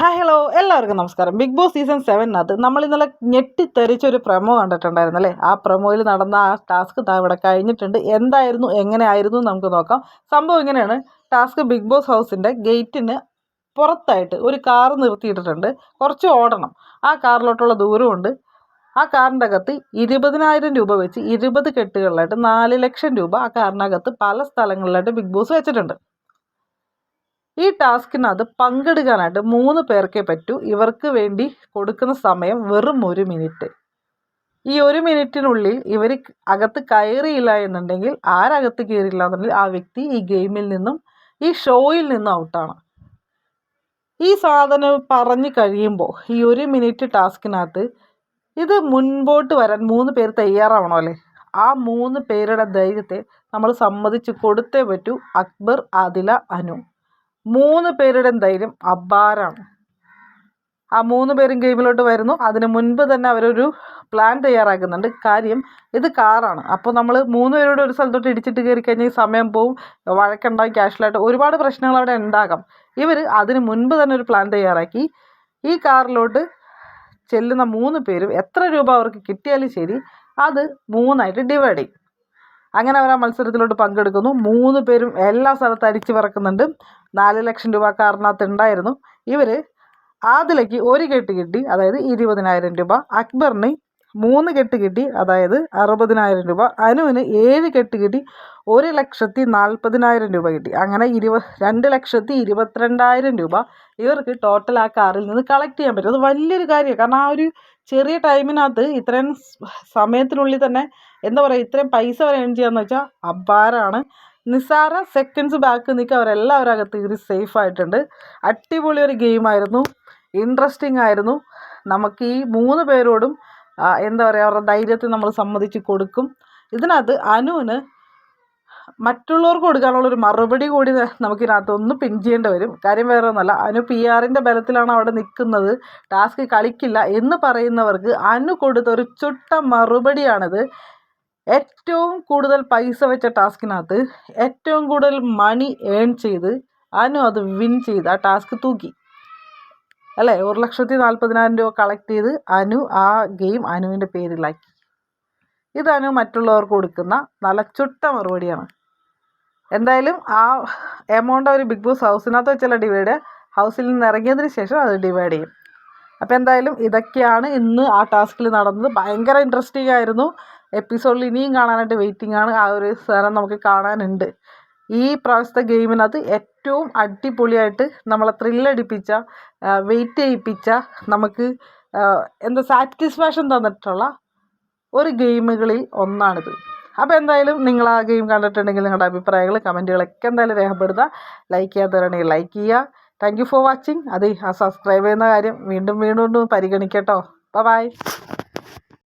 Hi hello എല്ലാവർക്കും നമസ്കാരം. Big boss season സെവനകത്ത് നമ്മൾ ഇന്നലെ ഞെട്ടിത്തെറിച്ച ഒരു പ്രമോ കണ്ടിട്ടുണ്ടായിരുന്നു അല്ലേ? ആ പ്രമോയിൽ നടന്ന ആ ടാസ്ക് ഇവിടെ കഴിഞ്ഞിട്ടുണ്ട്. എന്തായിരുന്നു എങ്ങനെയായിരുന്നു നമുക്ക് നോക്കാം. സംഭവം ഇങ്ങനെയാണ്. ടാസ്ക് ബിഗ് ബോസ് ഹൗസിന്റെ ഗേറ്റിന് പുറത്തായിട്ട് ഒരു കാർ നിർത്തിയിട്ടിട്ടുണ്ട്. കുറച്ച് ഓടണം. ആ കാറിലോട്ടുള്ള ദൂരമുണ്ട് ആ കാറിന്റെ അകത്ത് ഇരുപതിനായിരം രൂപ വെച്ച് ഇരുപത് കെട്ടുകളിലായിട്ട് നാല് ലക്ഷം രൂപ ആ കാറിനകത്ത് പല സ്ഥലങ്ങളിലായിട്ട് ബിഗ് ബോസ് വെച്ചിട്ടുണ്ട്. ഈ ടാസ്കിനകത്ത് പങ്കെടുക്കാനായിട്ട് മൂന്ന് പേർക്കേ പറ്റൂ. ഇവർക്ക് വേണ്ടി കൊടുക്കുന്ന സമയം വെറും ഒരു മിനിറ്റ്. ഈ ഒരു മിനിറ്റിനുള്ളിൽ ഇവർ അകത്ത് കയറിയില്ല എന്നുണ്ടെങ്കിൽ ആരകത്ത് കയറിയില്ല എന്നുണ്ടെങ്കിൽ ആ വ്യക്തി ഈ ഗെയിമിൽ നിന്നും ഈ ഷോയിൽ നിന്നും ഔട്ടാണ്. ഈ സാധനം പറഞ്ഞു കഴിയുമ്പോൾ ഈ ഒരു മിനിറ്റ് ടാസ്കിനകത്ത് ഇത് മുൻപോട്ട് വരാൻ മൂന്ന് പേര് തയ്യാറാവണം അല്ലേ? ആ മൂന്ന് പേരുടെ ധൈര്യത്തെ നമ്മൾ സമ്മതിച്ച് കൊടുത്തേ പറ്റൂ. അക്ബർ ആദില അനു. മൂന്ന് പേരുടെ ധൈര്യം അബ്ബാറാണ് ആ മൂന്ന് പേരും ഗെയിമിലോട്ട് വരുന്നു. അതിന് മുൻപ് തന്നെ അവരൊരു പ്ലാൻ തയ്യാറാക്കുന്നുണ്ട്. കാര്യം ഇത് കാറാണ്. അപ്പോൾ നമ്മൾ മൂന്ന് പേരോട് ഒരു സ്ഥലത്തോട്ട് ഇടിച്ചിട്ട് കയറി കഴിഞ്ഞാൽ സമയം പോവും. വഴക്കുണ്ടാവും ക്യാഷ്വലായിട്ട്. ഒരുപാട് പ്രശ്നങ്ങൾ അവിടെ ഉണ്ടാകാം. ഇവർ അതിന് മുൻപ് തന്നെ ഒരു പ്ലാൻ തയ്യാറാക്കി. ഈ കാറിലോട്ട് ചെല്ലുന്ന മൂന്ന് പേരും എത്ര രൂപ അവർക്ക് കിട്ടിയാലും ശരി അത് മൂന്നായിട്ട് ഡിവൈഡ് ചെയ്യും. അങ്ങനെ അവർ ആ മത്സരത്തിലോട്ട് പങ്കെടുക്കുന്നു. മൂന്ന് പേരും എല്ലാ സ്ഥലത്ത് അരിച്ചു പറക്കുന്നുണ്ട്. നാല് ലക്ഷം രൂപ കാറിനകത്ത് ഉണ്ടായിരുന്നു. ഇവർ ആദിലയ്ക്ക് ഒരു കെട്ട് കിട്ടി. അതായത് ഇരുപതിനായിരം രൂപ. അക്ബറിന് മൂന്ന് കെട്ട് കിട്ടി അതായത് അറുപതിനായിരം രൂപ. അനുവിന് ഏഴ് കെട്ട് കിട്ടി ഒരു ലക്ഷത്തി നാൽപ്പതിനായിരം രൂപ കിട്ടി. അങ്ങനെ ഇരുപ രണ്ട് ലക്ഷത്തി ഇരുപത്തിരണ്ടായിരം രൂപ ഇവർക്ക് ടോട്ടൽ ആ കാറിൽ നിന്ന് കളക്ട് ചെയ്യാൻ പറ്റും. അത് വലിയൊരു കാര്യമാണ്. കാരണം ആ ഒരു ചെറിയ ടൈമിനകത്ത് ഇത്രയും സമയത്തിനുള്ളിൽ തന്നെ എന്താ പറയുക ഇത്രയും പൈസ വരെ ഏൺ ചെയ്യാന്ന് വെച്ചാൽ അപാരമാണ് നിസാര സെക്കൻഡ്സ് ബാക്ക് നിൽക്കുക അവരെല്ലാവരും അകത്ത് കയറി സേഫ് ആയിട്ടുണ്ട്. അടിപൊളി ഒരു ഗെയിമായിരുന്നു ഇൻട്രസ്റ്റിംഗ് ആയിരുന്നു. നമുക്ക് ഈ മൂന്ന് പേരോടും എന്താ പറയുക അവരുടെ ധൈര്യത്തെ നമ്മൾ സമ്മതിച്ച് കൊടുക്കും. ഇതിനകത്ത് അനുവിന് മറ്റുള്ളവർക്ക് കൊടുക്കാനുള്ളൊരു മറുപടി കൂടി നമുക്കിതിനകത്ത് ഒന്ന് പിൻ ചെയ്യേണ്ടി വരും. കാര്യം വേറെ ഒന്നുമല്ല അനു പി ആറിന്റെ ബലത്തിലാണ് അവിടെ നിൽക്കുന്നത്. ടാസ്ക് കളിക്കില്ല എന്ന് പറയുന്നവർക്ക് അനു കൊടുത്ത ഒരു ചുട്ട മറുപടിയാണിത്. ഏറ്റവും കൂടുതൽ പൈസ വെച്ച ടാസ്കിനകത്ത് ഏറ്റവും കൂടുതൽ മണി ഏൺ ചെയ്ത് അനു അത് വിൻ ചെയ്ത് ആ ടാസ്ക് തൂക്കി. അല്ലേ? ഒരു ലക്ഷത്തി നാൽപ്പതിനായിരം രൂപ കളക്ട് ചെയ്ത് അനു ആ ഗെയിം അനുവിന്റെ പേരിലാക്കി. ഇത് അനു മറ്റുള്ളവർക്ക് കൊടുക്കുന്ന നല്ല ചുട്ട മറുപടിയാണ്. എന്തായാലും ആ എമൗണ്ട് അവർ ബിഗ് ബോസ് ഹൗസിനകത്ത് വെച്ചല്ല ഡിവൈഡ് ഹൗസിൽ നിന്ന് ഇറങ്ങിയതിന് ശേഷം അത് ഡിവൈഡ് ചെയ്യും. അപ്പോൾ എന്തായാലും ഇതൊക്കെയാണ് ഇന്ന് ആ ടാസ്കിൽ നടന്നത്. ഭയങ്കര ഇൻട്രസ്റ്റിംഗ് ആയിരുന്നു. എപ്പിസോഡിൽ ഇനിയും കാണാനായിട്ട് വെയിറ്റിംഗ് ആണ്. ആ ഒരു സാധനം നമുക്ക് കാണാനുണ്ട്. ഈ പ്രാവശ്യത്തെ ഗെയിമിനകത്ത് ഏറ്റവും അടിപൊളിയായിട്ട് നമ്മളെ ത്രില്ലടിപ്പിച്ച വെയിറ്റ് ചെയ്യിപ്പിച്ച നമുക്ക് എന്താ സാറ്റിസ്ഫാക്ഷൻ തന്നിട്ടുള്ള ഒരു ഗെയിമുകളിൽ ഒന്നാണിത്. അപ്പോൾ എന്തായാലും നിങ്ങൾ ആ ഗെയിം കണ്ടിട്ടുണ്ടെങ്കിൽ നിങ്ങളുടെ അഭിപ്രായങ്ങൾ കമന്റുകളൊക്കെ എന്തായാലും രേഖപ്പെടുത്തുക. ലൈക്ക് ചെയ്യാത്തവരാണെങ്കിൽ ലൈക്ക് ചെയ്യുക. താങ്ക് യു ഫോർ വാച്ചിങ് അതെ ആ സബ്സ്ക്രൈബ് ചെയ്യുന്ന കാര്യം വീണ്ടും വീണ്ടും പരിഗണിക്കട്ടോ. ബൈ